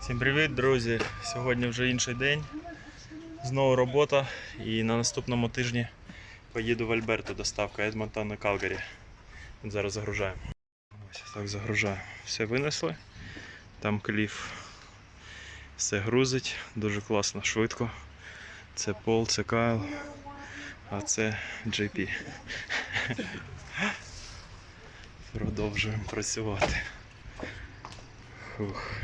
Всім привіт, друзі! Сьогодні вже інший день. Знову робота. І на наступному тижні поїду в Альберто доставка Едмонтон і Калгарі. Зараз загружаємо. Ось так загружаю. Все винесли. Там кліф все грузить. Дуже класно, швидко. Це Пол, це Кайл, а це JP. Продовжуємо працювати. Фух.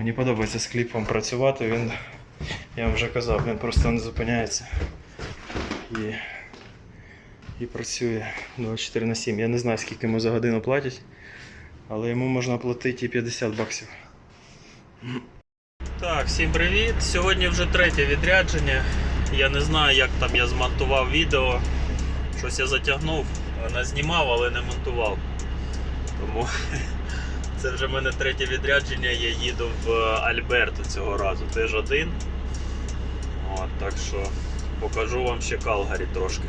Мені подобається з кліпом працювати, він, я вам вже казав, він просто не зупиняється і, і працює 24 на 7. Я не знаю, скільки йому за годину платять, але йому можна платити і 50 баксів. Так, всім привіт! Сьогодні вже третє відрядження. Я не знаю, як там я змонтував відео. Щось я затягнув, не знімав, але не монтував. Тому це вже в мене третє відрядження, я їду в Альберто цього разу. Теж один. От, так що покажу вам ще Калгарі трошки.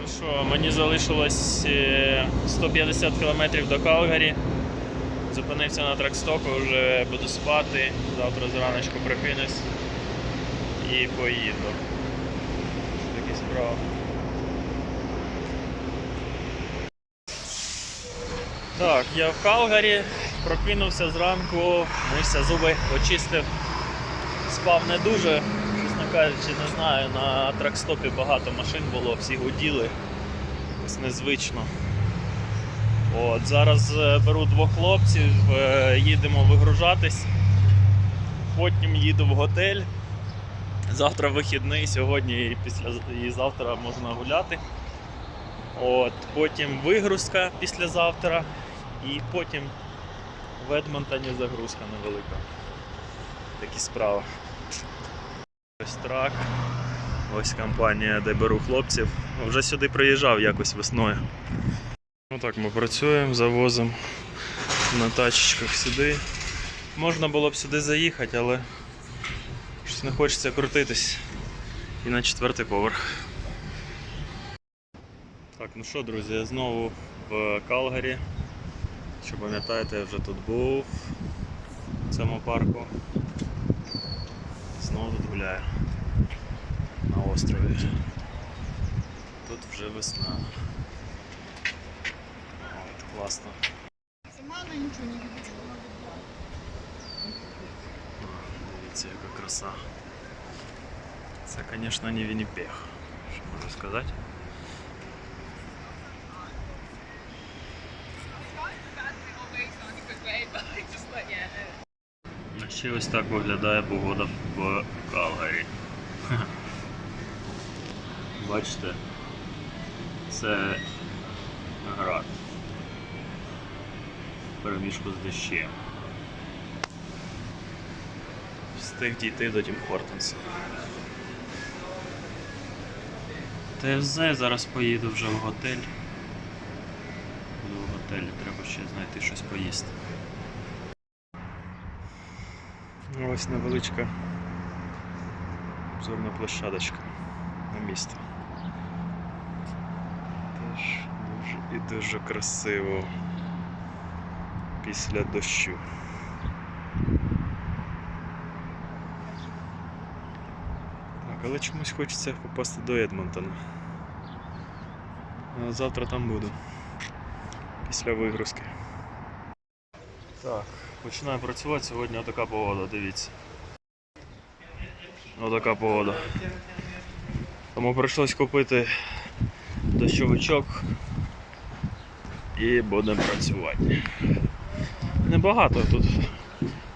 Ну що, мені залишилось е, 150 км до Калгарі. Зупинився на тракстоку, вже буду спати. Завтра зраночку прокинусь і поїду. Такі справи. Так, я в Калгарі, прокинувся зранку, мився зуби, очистив. Спав не дуже, чесно кажучи, не знаю. На тракстопі багато машин було, всі гуділи. Ось незвично. От, зараз е, беру двох хлопців, е, їдемо вигружатись. Потім їду в готель. Завтра вихідний, сьогодні і після і завтра можна гуляти. От, потім вигрузка післязавтра. І потім в Едмонтоні загрузка невелика. Такі справи. Ось трак. Ось компанія, де беру хлопців. Вже сюди приїжджав якось весною. Ну так ми працюємо, завозимо на тачечках сюди. Можна було б сюди заїхати, але щось не хочеться крутитись. І на четвертий поверх. Так, ну що, друзі, я знову в Калгарі. Що пам'ятаєте, я вже тут був в цьому парку. Знову тут гуляю на острові. Тут вже весна. От, класно. Сама она ничего не видит. Дивіться, яка краса. Це, звісно, не Вінніпех, що можу сказати. Ще ось так виглядає погода в Калгарі. Бачите, це град. Переміжку з дощем. Встиг дійти до Тім Хортонса. ТФЗ зараз поїду вже в готель. Буду в готелі, треба ще знайти щось поїсти. Ну, Ось невеличка зорна площадочка на місто. Теж дуже і дуже красиво після дощу. Так, але чомусь хочеться попасти до Едмонтона. Завтра там буду. Після вигрузки. Так, починаю працювати. Сьогодні отака погода, дивіться. Отака погода. Тому прийшлось купити дощовичок і будемо працювати. Небагато тут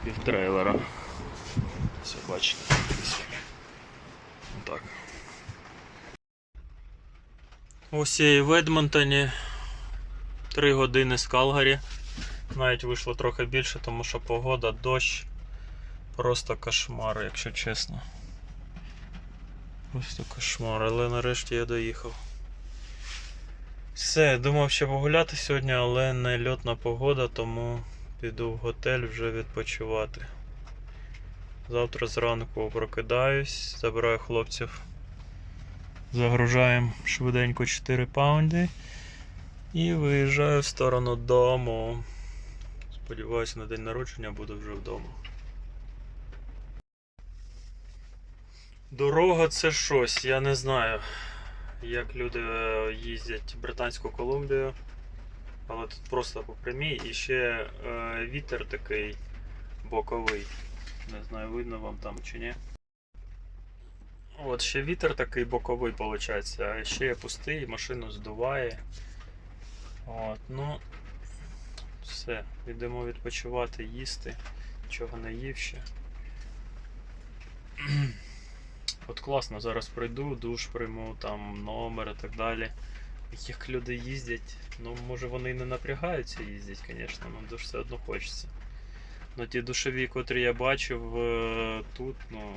півтрейлера. Все, бачите. Так. Ось я і в Едмонтоні. Три години з Калгарі. Навіть вийшло трохи більше, тому що погода, дощ. Просто кошмар, якщо чесно. Просто кошмар, але нарешті я доїхав. Все, думав ще погуляти сьогодні, але не льотна погода, тому піду в готель вже відпочивати. Завтра зранку прокидаюсь, забираю хлопців. Загружаємо швиденько 4 паунди і виїжджаю в сторону дому. Сподіваюся, на день народження буду вже вдома. Дорога це щось, я не знаю, як люди е, їздять в Британську Колумбію. Але тут просто по прямій і ще е, вітер такий боковий. Не знаю, видно вам там чи ні. От ще вітер такий боковий виходить, а ще є пустий, машину здуває. От, ну, все, йдемо відпочивати, їсти, чого не їв ще. От класно, зараз прийду, душ прийму, там номер і так далі. Як люди їздять, ну може вони і не напрягаються їздять, звісно, але душ все одно хочеться. Ну ті душові, котрі я бачив е, тут, ну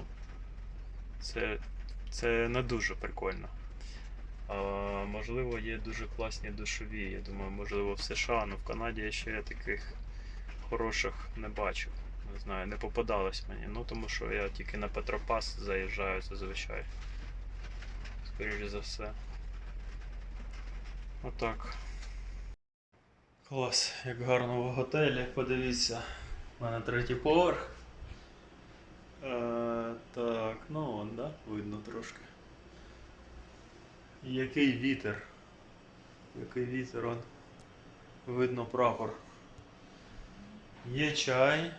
це, це не дуже прикольно. Можливо, є дуже класні душові. Я думаю, можливо, в США, але в Канаді я ще таких хороших не бачив. Не знаю, не попадалось мені. Ну тому що я тільки на Петропас заїжджаю зазвичай. Скоріше за все. Отак. Клас, як гарно в готелі. Подивіться. У мене третій поверх. Е, так, ну он, да? Видно трошки. І Який вітер. Який вітер он. Видно прапор. Є чай,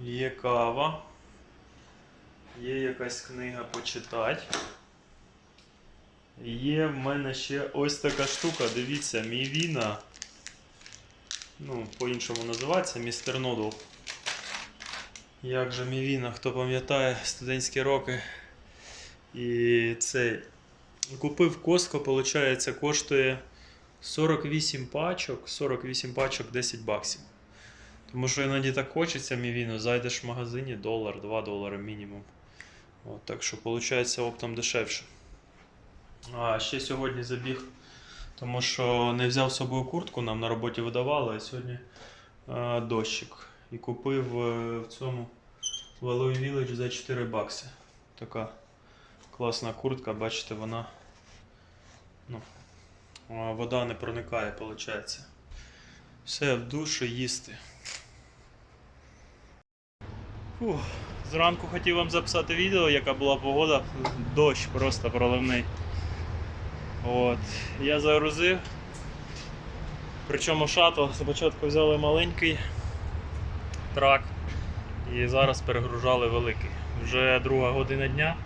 є кава, є якась книга почитати. Є в мене ще ось така штука, дивіться, мій віна. Ну, по-іншому називається містер Нодл. Як же мій віна, хто пам'ятає студентські роки. І цей купив Костко, виходить, коштує 48 пачок, 48 пачок 10 баксів. Тому що іноді так хочеться мій віно, зайдеш в магазині, долар, 2 долари мінімум. От, так що виходить оптом дешевше. А ще сьогодні забіг, тому що не взяв з собою куртку, нам на роботі видавали, а сьогодні е, дощик. І купив е, в цьому Alloy Village за 4 бакси. Така класна куртка, бачите, вона. Ну, вода не проникає, виходить. Все, в душу їсти. Фух, зранку хотів вам записати відео, яка була погода. Дощ просто проливний. От. Я загрузив. Причому шатл спочатку взяли маленький трак і зараз перегружали великий. Вже друга година дня.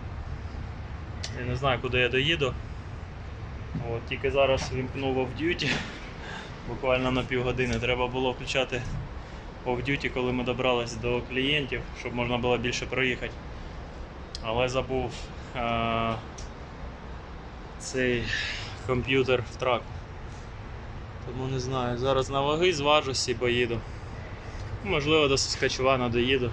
Я не знаю, куди я доїду. От, тільки зараз вімкнув off-duty. Буквально на півгодини треба було включати off-duty, коли ми добрались до клієнтів, щоб можна було більше проїхати. Але забув е- цей комп'ютер в трак. Тому не знаю. Зараз на ваги зважусь і поїду. Можливо, до Saskatchewan доїду.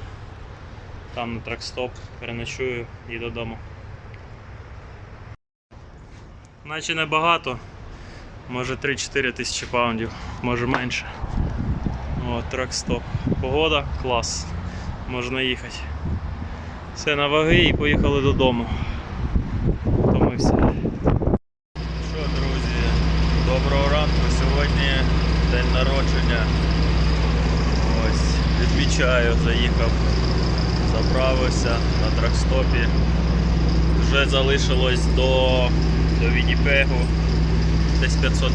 Там на тракстоп переночую і додому. Наче небагато. Може 3-4 тисячі паундів, може менше. О, тракстоп. Погода клас. Можна їхати. Все на ваги і поїхали додому. Втомився. Що, друзі, доброго ранку. Сьогодні день народження. Ось, відмічаю, заїхав, заправився на тракстопі. Вже залишилось до, до Вінніпегу. Десь 500,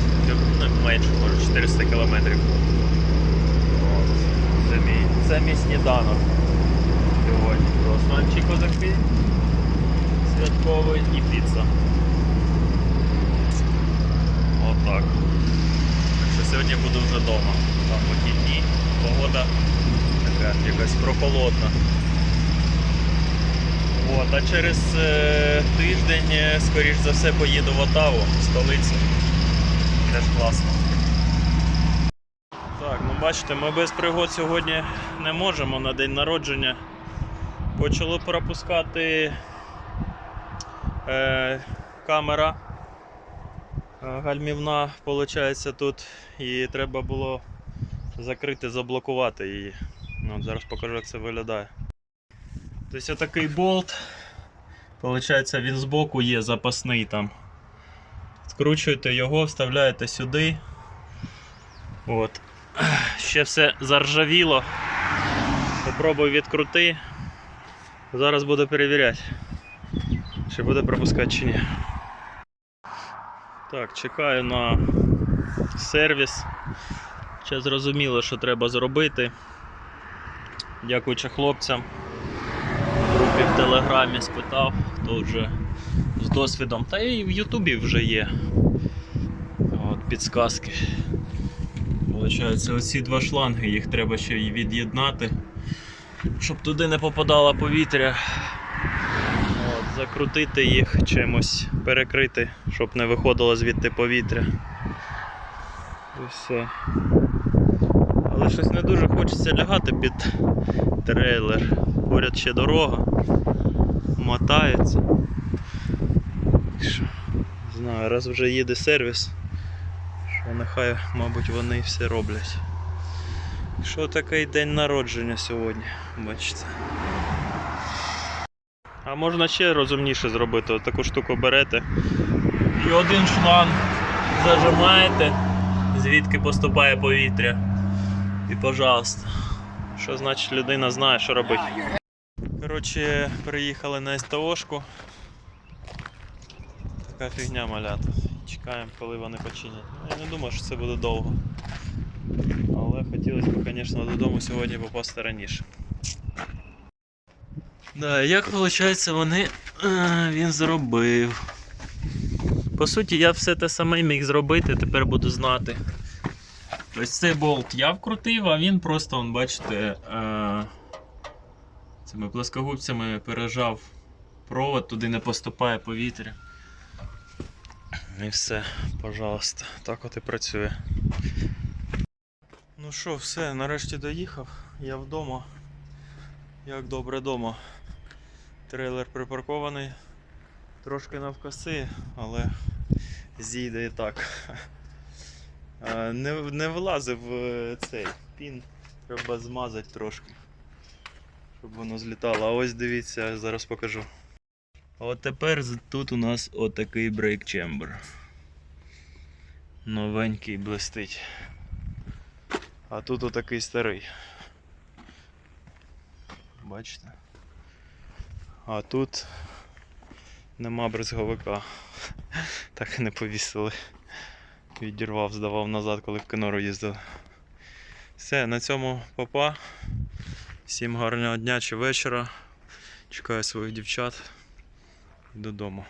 ну, менше, може 400 кілометрів. Це мій, це мій сніданок. Сьогодні круасанчик отакий святковий і піца. Отак. Так що сьогодні буду вже вдома. Там вихідні, погода така якась прохолодна. От, а через е, тиждень, е, скоріш за все, поїду в Отаву, в столицю. Теж класно. Так, ну бачите, ми без пригод сьогодні не можемо на день народження. Почало пропускати е, камера е, гальмівна, виходить, тут, і треба було закрити, заблокувати її. Ну, зараз покажу, як це виглядає. Тобто отакий болт. Получається, він збоку є запасний там. Скручуєте його, вставляєте сюди. От. Ще все заржавіло. Попробуй відкрути. Зараз буду перевіряти. Чи буде пропускати чи ні. Так, чекаю на сервіс. Ще зрозуміло, що треба зробити. Дякуючи хлопцям. В в Телеграмі спитав, хто вже з досвідом. Та і в Ютубі вже є. От, підсказки. Получається, оці два шланги, їх треба ще й від'єднати, щоб туди не попадало повітря. От, закрутити їх чимось, перекрити, щоб не виходило звідти повітря. І все. Але щось не дуже хочеться лягати під трейлер. Поряд ще дорога. Мотається. Не знаю, раз вже їде сервіс, що нехай, мабуть, вони все роблять. Що такий день народження сьогодні, бачите. А можна ще розумніше зробити. От таку штуку берете. І один шланг зажимаєте, звідки поступає повітря. І пожалуйста. Що значить людина знає, що робити. Коротше, приїхали на СТОшку. Така фігня малята. Чекаємо, коли вони починять. Ну, Я не думаю, що це буде довго. Але хотілося б, звісно, додому сьогодні попасти раніше. Да, як виходить, вони е, він зробив. По суті, я все те саме міг зробити, тепер буду знати. Ось цей болт я вкрутив, а він просто, бачите, е, цими плоскогубцями пережав провод, туди не поступає повітря. І все, пожалуйста, так от і працює. Ну що, все, нарешті доїхав. Я вдома. Як добре вдома. Трейлер припаркований. Трошки навкоси, але зійде і так. Не, не влазив е, цей пін. Треба змазати трошки. Щоб воно злітало. А ось дивіться, зараз покажу. От тепер тут у нас отакий брейк чембер. Новенький блистить. А тут отакий старий. Бачите? А тут нема брезговика. Так і не повісили. Відірвав, здавав назад, коли в Кенору їздив. Все, на цьому папа. Всім гарного дня чи вечора. Чекаю своїх дівчат і додому.